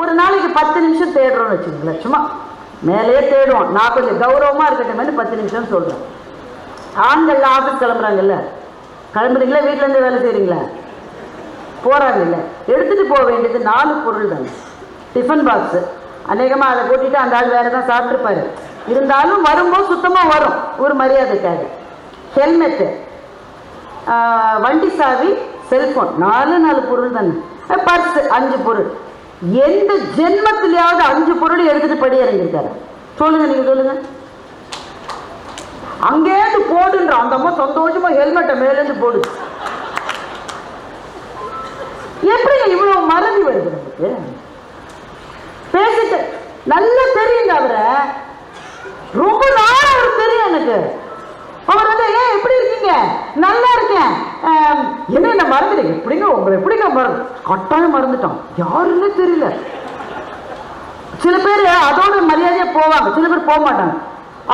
ஒரு நாளைக்கு பத்து நிமிஷம் தேடுறோம்னு வச்சுக்கோங்களேன் சும்மா மேலேயே தேடுவோம். நான் கொஞ்சம் கௌரவமாக இருக்கட்டும் பத்து நிமிஷம் சொல்கிறேன் ஆண்கள் ஆஃபீஸ் கிளம்புறாங்கல்ல? கிளம்புறீங்களா? வீட்டிலேருந்து வேலை செய்கிறீங்களா போகிறாங்கல்ல எடுத்துகிட்டு போக வேண்டியது நாலு பொருள் தானே. Tiffin box. அநேகமாக அதை கூட்டிட்டு அந்த ஆள் வேறு தான் சாப்பிட்ருப்பாரு இருந்தாலும் வரும்போது சுத்தமாக வரும். ஒரு மரியாதைக்காக. ஹெல்மெட்டு. வண்டி சாவி செல்ஃபோன் நாலு நாலு பொருள் தானே. பர்ஸு அஞ்சு பொருள். எந்த ஜென்மத்திலேயாவது அஞ்சு பொருள் எடுத்துட்டு படி இறங்கியிருக்காரு சொல்லுங்க நீங்க சொல்லுங்க. அங்கேருந்து போடுன்ற அந்த அம்மா சந்தோஷமா ஹெல்மெட்டை மேலேருந்து போடுது எப்படி இவ்வளவு மறதி வருது நமக்கு? பேசிட்டு நல்லா தெரியுங்க அவரை. ரொம்ப நாள் அவர் தெரியும் எனக்கு. அவர் வந்து ஏன் எப்படி இருக்கீங்க? நல்லா இருக்கேன். என்ன என்ன மறந்துடு எப்படிங்க உங்களை எப்படிங்க மறந்து கட்டாயம் மறந்துட்டோம். யாருன்னு தெரியல. சில பேர் அதோட மரியாதையா போவாங்க. சில பேர் போக மாட்டாங்க.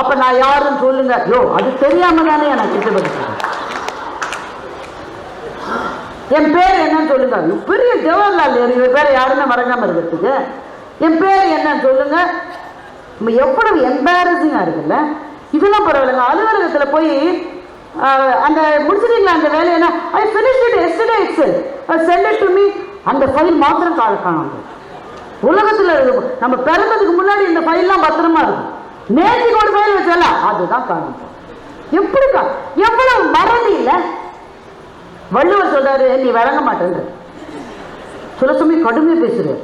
அப்ப நான் யாருன்னு சொல்லுங்க. யோ அது தெரியாம தானே எனக்கு கிட்ட என் பேர் என்னன்னு சொல்லுங்க. பெரிய ஜவஹர்லால் நேரு இவர் பேர் யாருன்னு மறக்காம இருக்கிறதுக்கு. என் பேர் என்னன்னு சொல்லுங்க. எவ்வளவு எம்பாரசிங்கா இருக்குல்ல? இதெல்லாம் பரவாயில்லைங்க. அலுவலகத்தில் போய் அந்த முடிச்சிட்டீங்களா அந்த வேலையை என்ன I finish it yesterday it's sent it to me அந்த ஃபைல் மாத்திரம் கால காணும் உலகத்தில் நம்ம பிறந்ததுக்கு முன்னாடி இந்த ஃபைல்லாம் பத்திரமா இருக்கும். நேற்றுக்கு ஒரு ஃபைல் வச்சால அதுதான் காணும் எப்படிக்கா? எவ்வளவு மறதி இல்லை? வள்ளுவர் சொல்றாரு நீ விளங்க மாட்டேன் சில சமயம் கடுமையாக பேசுறாரு.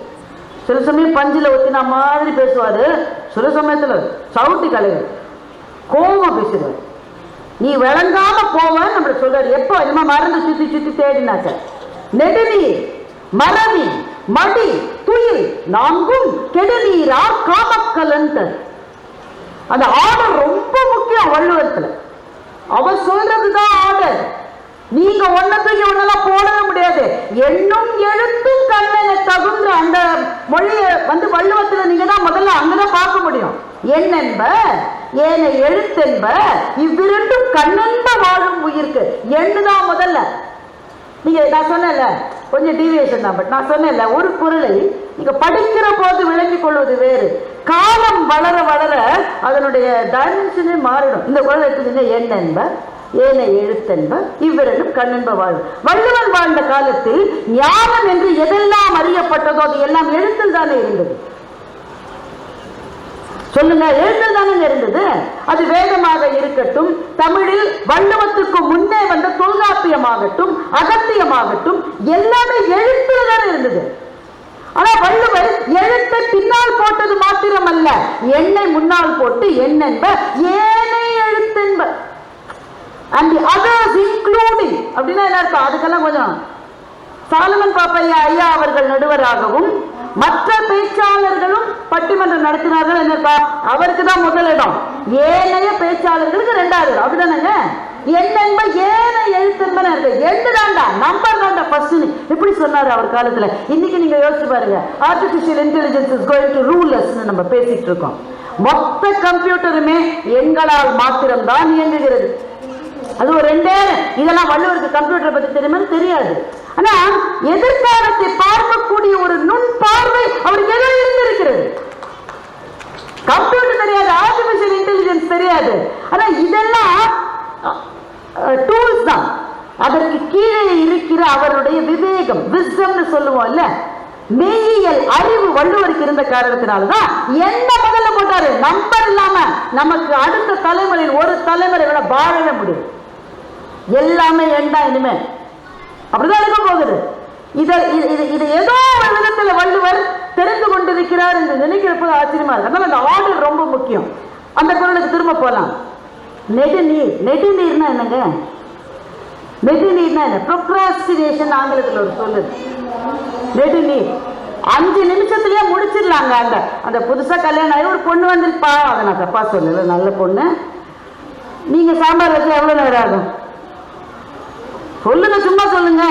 சில சமயம் பஞ்சில் ஒத்தினா மாதிரி பேசுவார். சில சமயத்தில் சவுட்டி கலைவர் கோவமா பேசுறாரு நீ விளங்காம போவான்னு நம்மள சொல்றாரு. எப்போ? என்னமா மறந்து சுத்தி சுத்தி தேடினாக்க நெடுநீர் மறவி மடி துயில் நான்கும் கெடுநீரா காமக்கலன்ட்டு அந்த ஆர்டர் ரொம்ப முக்கியம் வள்ளுவத்துல அவ சொல்றதுதான் ஆர்டர். நீங்க ஒன்னத்தையும் ஒன்னெல்லாம் போடவே முடியாது. எண்ணும் எழுத்தும் கண்ணென தகுந்த அந்த மொழியை வந்து வள்ளுவத்துல நீங்க தான் முதல்ல அங்கதான் பார்க்க முடியும். என்னென்ப? ஏன எழுத்தென்ப இவ்விரண்டும் கண்ணென்ப வாழும் உயிருக்கு. எண்ணுதான் முதல்ல? நீங்க நான் சொன்னேன்ல கொஞ்சம் டீவியேஷன் தான் பட் நான் சொன்னேன்ல ஒரு குரலை நீங்க படிக்கிற போது விளங்கிக் கொள்வது வேறு. காலம் வளர வளர அதனுடைய டைமென்ஷனே மாறிடும். இந்த குரல் எடுத்துக்கிங்க என்னென்ப? ஏன எழுத்தென்ப இவ்விரண்டும் கண்ணென்ப வாழும் வள்ளுவர் வாழ்ந்த காலத்தில் ஞானம் என்று எதெல்லாம் அறியப்பட்டதோ அது எல்லாம் எழுத்தில் தானே இருந்தது. சொல்லுங்க எழுத்தில் தானே இருந்தது? அது வேதமாக இருக்கட்டும் தமிழில் வள்ளுவத்துக்கு முன்னே வந்த தொல்காப்பியமாகட்டும் அகத்தியமாகட்டும் எல்லாமே எழுத்துல தானே இருந்தது. ஆனா வள்ளுவர் எழுத்தை பின்னால் போட்டது மாத்திரமல்ல எண்ணை முன்னால் போட்டு எண்ணென்ப ஏனை எழுத்தென்ப. அண்ட் அதர்ஸ் இன்க்ளூடிங் அப்படின்னா என்ன அர்த்தம்? அதுக்கெல்லாம் கொஞ்சம் சாலமன் பாப்பையா ஐயா அவர்கள் நடுவராகவும் மற்ற பேச்சாளர்களும் பட்டிமன்றம் நடத்தினார்கள் என்னப்பா? அவருக்கு தான் முதல் இடம். ஏனைய பேச்சாளர்களுக்கு ரெண்டாவது இடம். அப்படிதானங்க? என்னென்ப ஏன எழுத்தென்பன இருக்கு. எண்டு தாண்டா நம்பர் தாண்டா ஃபர்ஸ்ட் இப்படி சொன்னாரு அவர் காலத்துல. இன்னைக்கு நீங்க யோசிச்சு பாருங்க. Artificial intelligence is going to rule நம்ம பேசிட்டு இருக்கோம். மொத்த கம்ப்யூட்டருமே எங்களால் மாத்திரம்தான் இயங்குகிறது. அது ஒரு ரெண்டே இதெல்லாம் வள்ளுவருக்கு கம்ப்யூட்டரை பத்தி தெரியுமா? தெரியாது. ஆனா எதிர்காலத்தை பார்க்கக்கூடிய ஒரு நுண் பார்வை அவருக்கு ஏதோ இருந்திருக்கிறது? கம்ப்யூட்டர் தெரியாது ஆர்டிபிஷியல் இன்டெலிஜென்ஸ் தெரியாது. ஆனா இதெல்லாம் டூல்ஸ் தான். அதற்கு கீழே இருக்கிற அவருடைய விவேகம் விஸ்டம்னு சொல்லுவோம் இல்ல மெய்யியல் அறிவு வள்ளுவருக்கு இருந்த காரணத்தினால்தான் என்ன முதல்ல போட்டாரு? நம்பர் இல்லாம நமக்கு அடுத்த தலைமுறையில் ஒரு தலைமுறை விட வாழவே முடியும். எல்லாமே எண்டா இனிமே? அப்படிதான் இருக்க போகுது. இதை இது இது இது ஏதோ ஒரு விதத்தில் வள்ளுவர் தெரிந்து கொண்டிருக்கிறார் என்று நினைக்கிறப்ப ஆச்சரியமா இருக்கு. அதனால அந்த ஆர்டர் ரொம்ப முக்கியம். அந்த குரலுக்கு திரும்ப போகலாம் நெடுநீர் நெடுநீர்னா என்னங்க? நெடுநீர்னா என்ன? ப்ரொக்ராஸ்டினேஷன் ஆங்கிலத்தில் ஒரு சொல்லு நெடுநீர் அஞ்சு நிமிஷத்துலயே முடிச்சிடலாங்க அந்த அந்த புதுசா கல்யாணம் ஆகி ஒரு பொண்ணு வந்திருப்பா. அதை நான் தப்பா சொல்லல. நல்ல பொண்ணு. நீங்க சாம்பார் வச்சு எவ்வளவு நேரம் ஆகும்? சொல்லுங்க சும்மா சொல்லுங்க.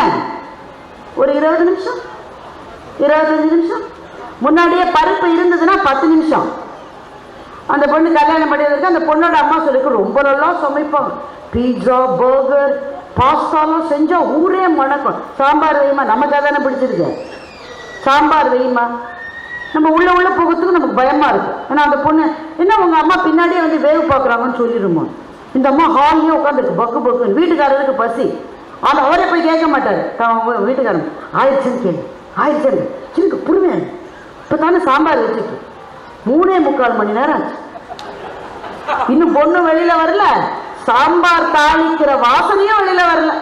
ஒரு இருபது நிமிஷம்? இருபத்தஞ்சு நிமிஷம்? முன்னாடியே பருப்பு இருந்ததுன்னா பத்து நிமிஷம். அந்த பொண்ணு கல்யாணம் பண்ணியதற்கு அந்த பொண்ணோட அம்மா சொல்லிக்கு ரொம்ப நல்லா சமைப்பாங்க. பீட்சா பர்கர் பாஸ்தாலாம் செஞ்சால் ஊரே மணக்கும். சாம்பார் வெய்யுமா நமக்கு தானே பிடிச்சிருக்கு. சாம்பார் வெய்யுமா நம்ம உள்ள உள்ள போகிறதுக்கு நமக்கு பயமாக இருக்கும் ஏன்னா அந்த பொண்ணு என்ன உங்கள் அம்மா பின்னாடியே வந்து வேவு பார்க்குறாங்கன்னு சொல்லிடுமா? இந்த அம்மா ஹாலியே உட்காந்துருக்கு பக்கு பக்குன்னு. வீட்டுக்காரருக்கு பசி. அது அவரே போய் கேட்க மாட்டார். தான் வீட்டுக்காரன். ஆயிடுச்சுன்னு கேள்வி ஆயிடுச்சு எனக்கு. புரிமையா இப்போ தானே சாம்பார் வச்சுருக்கு. மூணே முக்கால் மணி நேரம் ஆச்சு. இன்னும் பொண்ணு வெளியில் வரல. சாம்பார் தாளிக்கிற வாசனையும் வெளியில் வரல.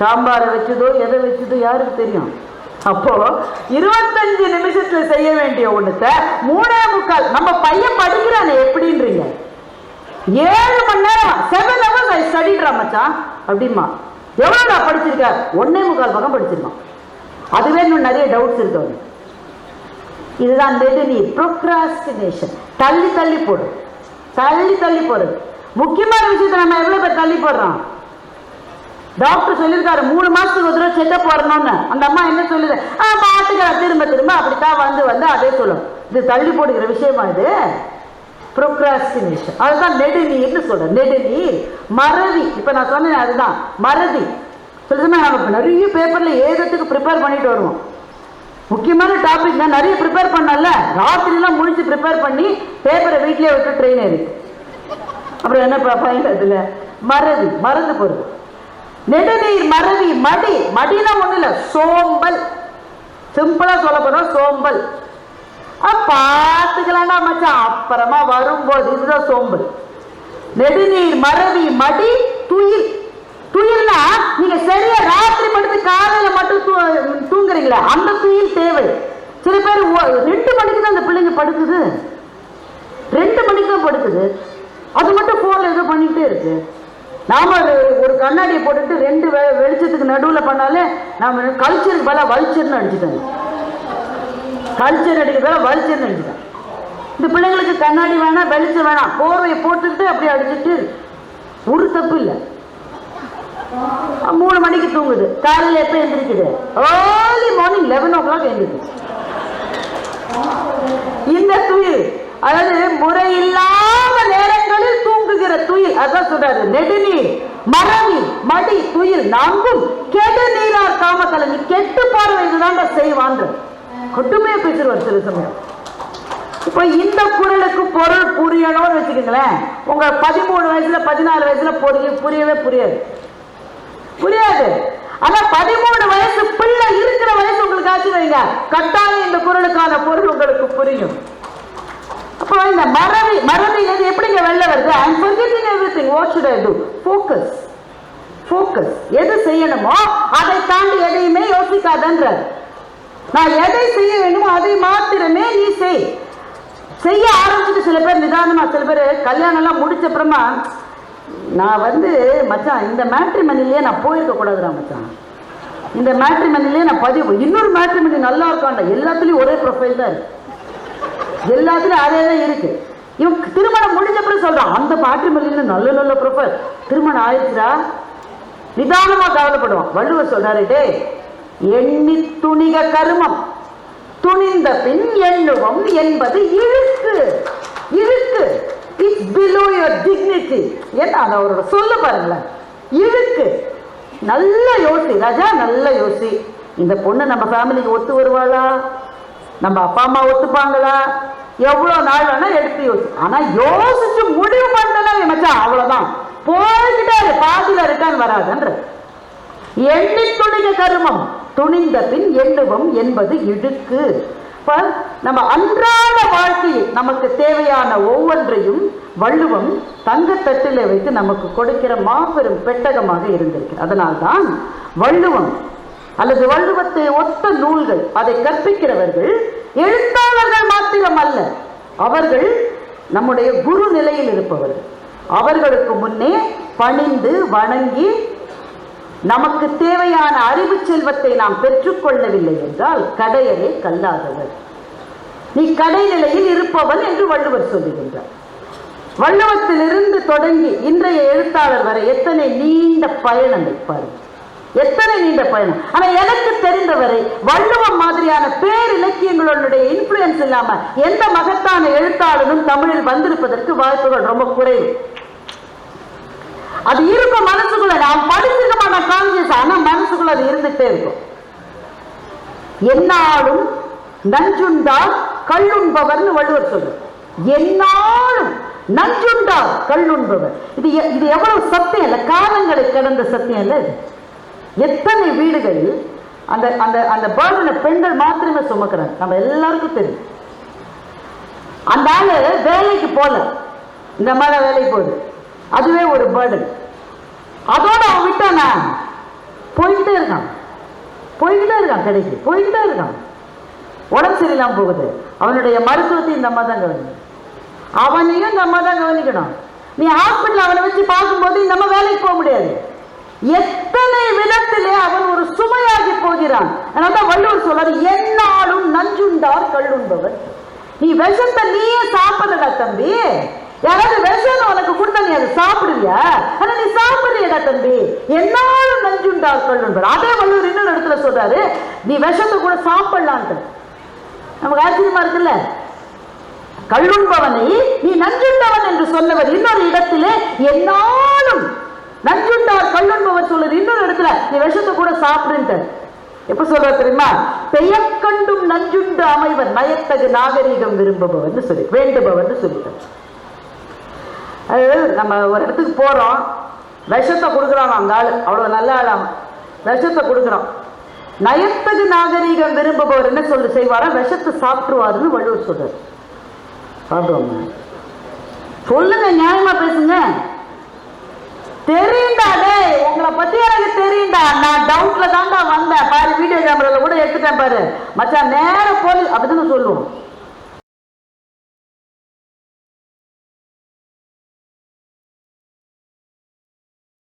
சாம்பாரை வச்சதோ எதை வச்சதோ யாருக்கு தெரியும்? அப்போ இருபத்தஞ்சு நிமிஷத்துல செய்ய வேண்டிய ஒண்ணுத்த மூணே முக்கால் நம்ம பையன் படிக்கிறானே எப்படின்றீங்க? ஏழு மணி நேரம் செவன் ஹவர்ஸ் ஐ ஸ்டடிடுறா மச்சான். அப்படிமா எவ்வளோ நான் படிச்சிருக்க ஒன்னே முக்கால் பக்கம் படிச்சிருக்கான். அதுவே இன்னும் நிறைய டவுட்ஸ் இருக்கு அவனுக்கு. இதுதான் நெடுநீர் ப்ரொக்ராஸ்டினேஷன் தள்ளி தள்ளி போடு. தள்ளி தள்ளி போடுறது முக்கியமான விஷயத்தை நம்ம எவ்வளோ பேர் தள்ளி போடுறோம்? டாக்டர் சொல்லியிருக்காரு மூணு மாசத்துக்கு ஒரு தடவை செக்கப் வரணும்னு. அந்த அம்மா என்ன சொல்லுது? ஆ பாத்துக்கிறேன் திரும்ப திரும்ப. அப்படித்தான் வந்து வந்து அதே சொல்லும். இது தள்ளி போடுகிற விஷயமா இது? ப்ரொக்ராஸ்டினேஷன் அதுதான் நெடுநீர்னு சொல்கிறேன் நெடுநீர் மறதி. இப்போ நான் சொன்னேன் அதுதான். மறதி. சில சமயம் நம்ம நிறைய பேப்பரில் ஏதத்துக்கு ப்ரிப்பேர் பண்ணிட்டு வருவோம். முக்கியமான டாபிக் நான் நிறைய ப்ரிப்பேர் பண்ணல ராத்திரிலாம் முடிச்சு ப்ரிப்பேர் பண்ணி பேப்பரை வீட்லேயே விட்டு ட்ரெயின் ஏறி அப்புறம் என்ன பயன் அதில்? மறதி. மறந்து போறது. நெடுநீர் மறதி மடி. மடினா ஒன்றும் இல்லை சோம்பல். சிம்பிளாக சொல்ல போனா சோம்பல். பார்த்துக்கலாம்டா மச்சான். அப்புறமா வரும்போது இதுதான் சோம்பு. நெடுநீர் மறவி மடி துயில். துயில்னா நீங்க சரியா ராத்திரி படுத்து காலையில மட்டும் தூ- தூங்குறீங்களே அந்த துயில் தேவை. சில பேர் ரெண்டு மணிக்கு தான் அந்த பிள்ளைங்க படுக்குது. ரெண்டு மணிக்கு தான் படுக்குது. அது மட்டும் போன்ல ஏதோ பண்ணிக்கிட்டே இருக்கு. நாம ஒரு ஒரு கண்ணாடியை போட்டுட்டு ரெண்டு வெ- வெளிச்சத்துக்கு நடுவில் பண்ணாலே நாம கல்ச்சருக்கு பல வல்ச்சர்னு அடிச்சுட்டாங்க கல்ச்சர் அடிக்கிறதால பதிலாக வல்ச்சர்னு இந்த பிள்ளைங்களுக்கு கண்ணாடி வேணாம் வெளிச்சம் வேணாம் போர்வையை போட்டுக்கிட்டு அப்படியே அடிச்சுட்டு ஒரு தப்பு இல்லை. மூணு மணிக்கு தூங்குது. காலையில் எப்போ எழுந்திருக்குது early morning eleven o'clock எழுந்திருக்கு இந்த துயில் அதாவது முறையில்லாத நேரங்களில் தூங்குகிற துயில் அதான் சொல்றாரு நெடுநீர் மறவி மடி துயில் நான்கும் கெடு நீரார் காமக்கலனி கெட்டு பார்வை இதுதான் செய்வான்ற கொட்டுமையா பேசுவார் சில சமயம். இப்போ இந்த குரலுக்கு பொருள் புரியணும்னு வச்சுக்கோங்களேன். உங்க பதிமூணு வயசுல பதினாலு வயசுல புரிய புரியவே புரியாது. புரியாது. ஆனா பதிமூணு வயசு பிள்ளை இருக்கிற வயசு உங்களுக்கு ஆச்சு வைங்க. கட்டாயம் இந்த குரலுக்கான பொருள் உங்களுக்கு புரியும். அப்போ இந்த மறதி மறதியிலிருந்து எப்படிங்க வெளில வருது? I'm forgetting everything what should I do focus focus எது செய்யணுமோ அதை தாண்டி எதையுமே யோசிக்காதன்றார். நான் எதை செய்ய வேண்டுமோ அதை மாத்திரமே நீ செய். செய்ய ஆரம்பிச்சுட்டு சில பேர் நிதானமாக சில பேர் கல்யாணம் எல்லாம் முடிச்ச அப்புறமா நான் வந்து மச்சான் இந்த மேட்ரிமனிலேயே நான் போயிருக்க கூடாதுடா மச்சான். இந்த மேட்ரிமனிலேயே நான் பதிவு இன்னொரு மேட்ரிமனி நல்லா இருக்காண்டா எல்லாத்துலேயும் ஒரே ப்ரொஃபைல் தான் இருக்கு. எல்லாத்துலேயும் அதே தான் இருக்கு. இவன் திருமணம் முடிஞ்ச அப்புறம் சொல்கிறான் அந்த மேட்ரிமனில நல்ல நல்ல ப்ரொஃபைல் திருமணம் ஆயிடுச்சுடா. நிதானமாக கவலைப்படுவான். வள்ளுவர் சொல்கிறாரு டே எண்ணி துணிக கருமம். துணிந்த பின் எண்ணுவம் என்பது இழுக்கு. இழுக்கு. இட்ஸ் பிலோ யுவர் டிக்னிட்டி என்ன? அதை அவரோட சொல்ல பாருங்களேன். இழுக்கு. நல்ல யோசி. ராஜா நல்ல யோசி. இந்த பொண்ணு நம்ம ஃபேமிலிக்கு ஒத்து வருவாளா? நம்ம அப்பா அம்மா ஒத்துப்பாங்களா? எவ்வளோ நாள் வேணா எடுத்து யோசி. ஆனா யோசிச்சு முடிவு பண்ணலாம் மச்சான். அவ்வளோதான் போய்கிட்டே பாதியில் இருக்கான்னு வராதுன்ற எண்ணி துணிக கருமம். துணிந்த பின் எண்ணுவம் என்பது இழுக்கு இப்போ நம்ம அன்றாட வாழ்க்கையில் நமக்கு தேவையான ஒவ்வொன்றையும் வள்ளுவம் தங்கத்தட்டிலே வைத்து நமக்கு கொடுக்கிற மாபெரும் பெட்டகமாக இருந்திருக்கு. அதனால்தான் வள்ளுவம் அல்லது வள்ளுவத்தை ஒத்த நூல்கள் அதை கற்பிக்கிறவர்கள் எழுத்தாளர்கள் மாத்திரம் அல்ல அவர்கள் நம்முடைய குரு நிலையில் இருப்பவர்கள். அவர்களுக்கு முன்னே பணிந்து வணங்கி நமக்கு தேவையான அறிவு செல்வத்தை நாம் பெற்றுக்கொள்ளவில்லை என்றால் கடையரே கல்லாதவர். நீ கடைநிலையில் இருப்பவன் என்று வள்ளுவர் சொல்லுகின்றார். வள்ளுவத்திலிருந்து தொடங்கி இன்றைய எழுத்தாளர் வரை எத்தனை நீண்ட பயணம் இருப்பார் எத்தனை நீண்ட பயணம். ஆனா எனக்கு தெரிந்தவரை வள்ளுவம் மாதிரியான பேர் இலக்கியங்களுடைய இன்ஃபுளுயன்ஸ் இல்லாம எந்த மகத்தான எழுத்தாளரும் தமிழில் வந்திருப்பதற்கு வாய்ப்புகள் ரொம்ப குறைவு. அது இருக்கும் மனசுக்குள்ள. நான் படிச்சுக்க மாட்டேன் கான்சியஸ் ஆனா மனசுக்குள்ள அது இருந்துகிட்டே இருக்கும். என்னாலும் நஞ்சுண்டா கள்ளுண்பவர்னு வள்ளுவர் சொல்லு என்னாலும் நஞ்சுண்டார் கல்லுண்பவர். இது எ- இது எவ்வளவு சத்தியம் இல்லை? காலங்களை கடந்த சத்தியம் இல்லை எத்தனை வீடுகளில் அந்த அந்த அந்த பேர்டனை பெண்கள் மாத்திரமே சுமக்கிறாங்க. நம்ம எல்லாருக்கும் தெரியும். அந்த ஆளு வேலைக்கு போல. இந்த மாதிரி வேலைக்கு போகுது. அதுவே ஒரு பேர்டன் அதோட அவன் விட்டானா போய்கிட்டே இருக்கான். போய்கிட்டே இருக்கான் கடைக்கு போய்கிட்டே இருக்கான். உடம்பு சரியில்லாம போகுது. அவனுடைய மருத்துவத்தையும் இந்த அம்மா தான் கவனிக்கணும். அவனையும் இந்த அம்மா தான் கவனிக்கணும். நீ ஹாஸ்பிட்டல் அவனை வச்சு பார்க்கும்போது இந்த அம்மா வேலைக்கு போக முடியாது. எத்தனை விதத்திலே அவன் ஒரு சுமையாகி போகிறான். அதனால தான் வள்ளுவர் சொல்றாரு என்னாலும் நஞ்சுண்டார் கள்ளுண்பவர் நீ விஷத்தை நீயே சாப்பிடல தம்பி. யாராவது விஷம் உனக்கு கொடுத்தா நீ அதை சாப்பிடுவியா? ஆனா நீ சாப்பிடுறியடா தம்பி. என்னாலும் நஞ்சுண்டார் கள்ளுண்பவர் அதே வள்ளுவர் இன்னொரு இடத்துல சொல்றாரு நீ விஷத்தை கூட சாப்பிடலான்ட்டு. நமக்கு ஆச்சரியமா இருக்குல்ல? கல்லுண்பவனை நீ நஞ்சுண்டவன் என்று சொன்னவர் இன்னொரு இடத்திலே என்னாலும் நஞ்சுண்டார் கள்ளுண்பவர் சொல்லுது இன்னொரு இடத்துல நீ விஷத்தை கூட சாப்பிடுன்ட்டு. எப்ப சொல்ற தெரியுமா? பெயக்கண்டும் நஞ்சுண்டு அமைவர் நயத்தகு நாகரீகம் விரும்புபவன் சொல்லி வேண்டுபவன் சொல்லிட்டான் அது நம்ம ஒரு இடத்துக்கு போகிறோம் விஷத்தை கொடுக்குறான் அந்த ஆள். அவ்வளோ நல்ல ஆளாம் விஷத்தை கொடுக்குறோம் நயத்தகு நாகரீகம் விரும்புபவர் என்ன சொல்லி செய்வாரா? விஷத்தை சாப்பிட்டுருவாருன்னு வள்ளுவர் சொல்றாரு. சாப்பிடுவோங்க சொல்லுங்க நியாயமா பேசுங்க. தெரியும்டா உங்களை பத்தி எனக்கு தெரியும்டா நான் டவுட்ல தான்டா வந்தேன். பாரு வீடியோ கேமரால கூட எடுத்துட்டேன் பாரு. மச்சான் நேர போலீஸ் அப்படின்னு சொல்லுவோம்.